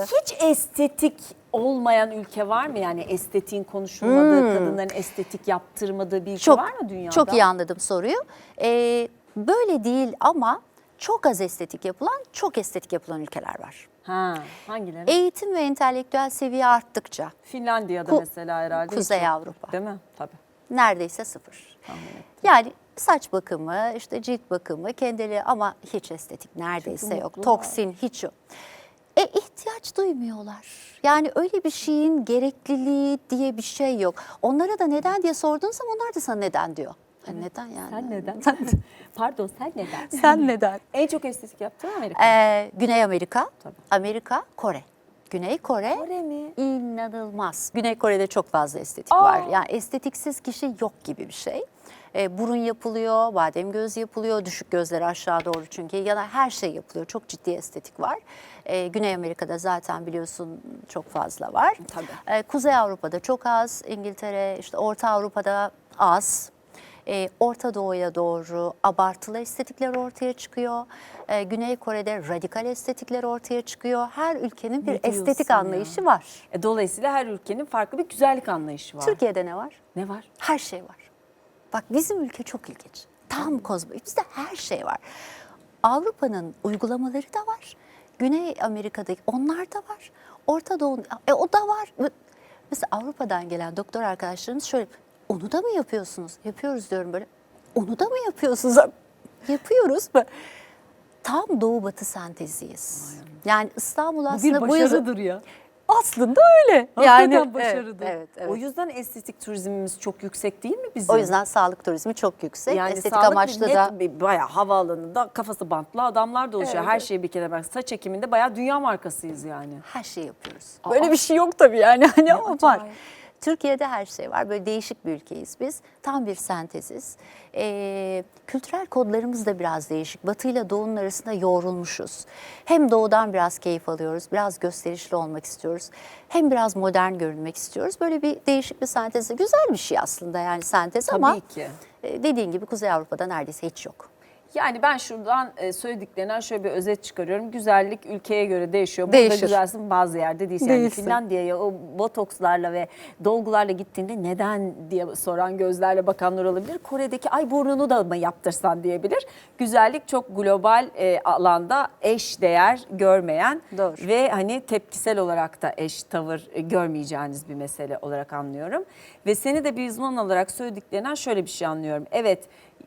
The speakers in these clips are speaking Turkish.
Hiç estetik olmayan ülke var mı? Yani estetiğin konuşulmadığı, kadınların estetik yaptırmadığı bir ülke Çok, var mı dünyada? çok iyi anladım soruyu. Ee, böyle değil ama çok az estetik yapılan, çok estetik yapılan ülkeler var. Ha, hangileri? Eğitim ve entelektüel seviye arttıkça Finlandiya'da Ku- mesela herhalde. Kuzey hiç. Avrupa. Değil mi? Tabii. neredeyse sıfır. Yani saç bakımı, işte cilt bakımı, kendili ama hiç estetik neredeyse yok. Toksin hiç yok. İhtiyaç duymuyorlar. Yani öyle bir şeyin gerekliliği diye bir şey yok. Onlara da neden diye sorduğun zaman onlar da sana neden diyor. Ha, neden yani? Sen neden? Pardon sen neden? Sen neden? en çok estetik yaptın Amerika. Ee, Güney Amerika, Tabii. Amerika, Kore. Güney Kore, Kore mi? inanılmaz. Güney Kore'de çok fazla estetik Aa! var. Yani estetiksiz kişi yok gibi bir şey. Ee, burun yapılıyor, badem göz yapılıyor, düşük gözleri aşağı doğru çünkü ya da her şey yapılıyor. Çok ciddi estetik var. Ee, Güney Amerika'da zaten biliyorsun çok fazla var. Tabii. Ee, Kuzey Avrupa'da çok az, İngiltere, işte Orta Avrupa'da az. Ee, Orta Doğu'ya doğru abartılı estetikler ortaya çıkıyor. Ee, Güney Kore'de radikal estetikler ortaya çıkıyor. Her ülkenin bir estetik ya? anlayışı var. E, dolayısıyla her ülkenin farklı bir güzellik anlayışı var. Türkiye'de ne var? Ne var? Her şey var. Bak bizim ülke çok ilginç. Tam kozmopolit. Bizde her şey var. Avrupa'nın uygulamaları da var. Güney Amerika'daki onlar da var. Orta Doğu, e, o da var. Mesela Avrupa'dan gelen doktor arkadaşlarımız şöyle, onu da mı yapıyorsunuz? Yapıyoruz diyorum böyle. Onu da mı yapıyorsunuz? Yapıyoruz mu? Tam doğu batı senteziyiz. Yani İstanbul Bu aslında bir bu yazı- başarıdır ya. Aslında öyle. Hakikaten yani başarıdır. Evet, evet, evet. O yüzden estetik turizmimiz çok yüksek değil mi bizim? O yüzden sağlık turizmi çok yüksek. yani Estetik sağlık amaçlı net da bayağı havaalanında kafası bantlı adamlar da oluşuyor. Evet, Her şeyi bir kere bak saç ekiminde bayağı dünya markasıyız yani. her şeyi yapıyoruz. Aa. Böyle bir şey yok tabii yani hani ama var. Türkiye'de her şey var. Böyle değişik bir ülkeyiz biz. Tam bir senteziz. Ee, kültürel kodlarımız da biraz değişik. Batı ile Doğu'nun arasında yoğrulmuşuz. Hem Doğu'dan biraz keyif alıyoruz, biraz gösterişli olmak istiyoruz. Hem biraz modern görünmek istiyoruz. Böyle bir değişik bir sentez. Güzel bir şey aslında yani sentez Tabii ama ki. e, dediğin gibi Kuzey Avrupa'da neredeyse hiç yok. Yani ben şuradan e, söylediklerinden şöyle bir özet çıkarıyorum. Güzellik ülkeye göre değişiyor. Burada Değişir. güzelsin bazı yerde değilsin. Yani Değilsin. Finlandiya'ya o botokslarla ve dolgularla gittiğinde neden diye soran gözlerle bakanlar olabilir. Kore'deki ay burnunu da mı yaptırsan diyebilir. Güzellik çok global e, alanda eş değer görmeyen Doğru. ve hani tepkisel olarak da eş tavır e, görmeyeceğiniz bir mesele olarak anlıyorum. Ve seni de bir uzman olarak söylediklerinden şöyle bir şey anlıyorum. Evet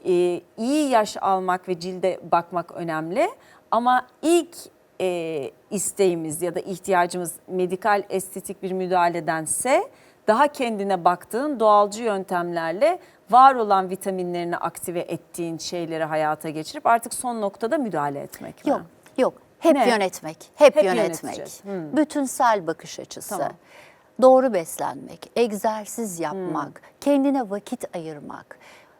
e, iyi yaş almak ve cilde bakmak önemli ama ilk e, isteğimiz ya da ihtiyacımız medikal estetik bir müdahaledense daha kendine baktığın doğalcı yöntemlerle var olan vitaminlerini aktive ettiğin şeyleri hayata geçirip artık son noktada müdahale etmek mi? Yok, yok. Hep Ne? yönetmek, hep, Hep yönetmek. yöneteceğiz. Hmm. Bütünsel bakış açısı. Tamam. Doğru beslenmek, egzersiz Hmm. yapmak, kendine vakit ayırmak,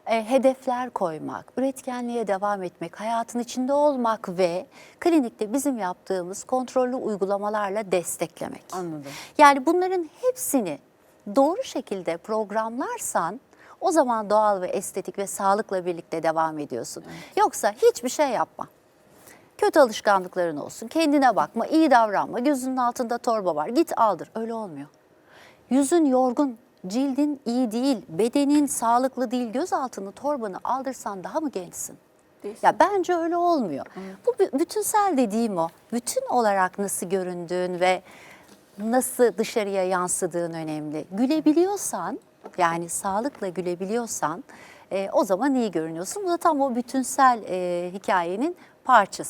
e, hedefler koymak, üretkenliğe devam etmek, hayatın içinde olmak ve klinikte bizim yaptığımız kontrollü uygulamalarla desteklemek. Anladım. Yani bunların hepsini doğru şekilde programlarsan o zaman doğal ve estetik ve sağlıkla birlikte devam ediyorsun. Yoksa hiçbir şey yapma. Kötü alışkanlıkların olsun. Kendine bakma, iyi davranma. Gözünün altında torba var. Git aldır. Öyle olmuyor. Yüzün yorgun, cildin iyi değil, bedenin sağlıklı değil. Göz altını torbanı aldırsan daha mı gençsin? Değilsin. Ya bence öyle olmuyor. Bu bü- bütünsel dediğim o. Bütün olarak nasıl göründüğün ve nasıl dışarıya yansıdığın önemli. Gülebiliyorsan, yani sağlıkla gülebiliyorsan e, o zaman iyi görünüyorsun. Bu da tam o bütünsel e, hikayenin parçası.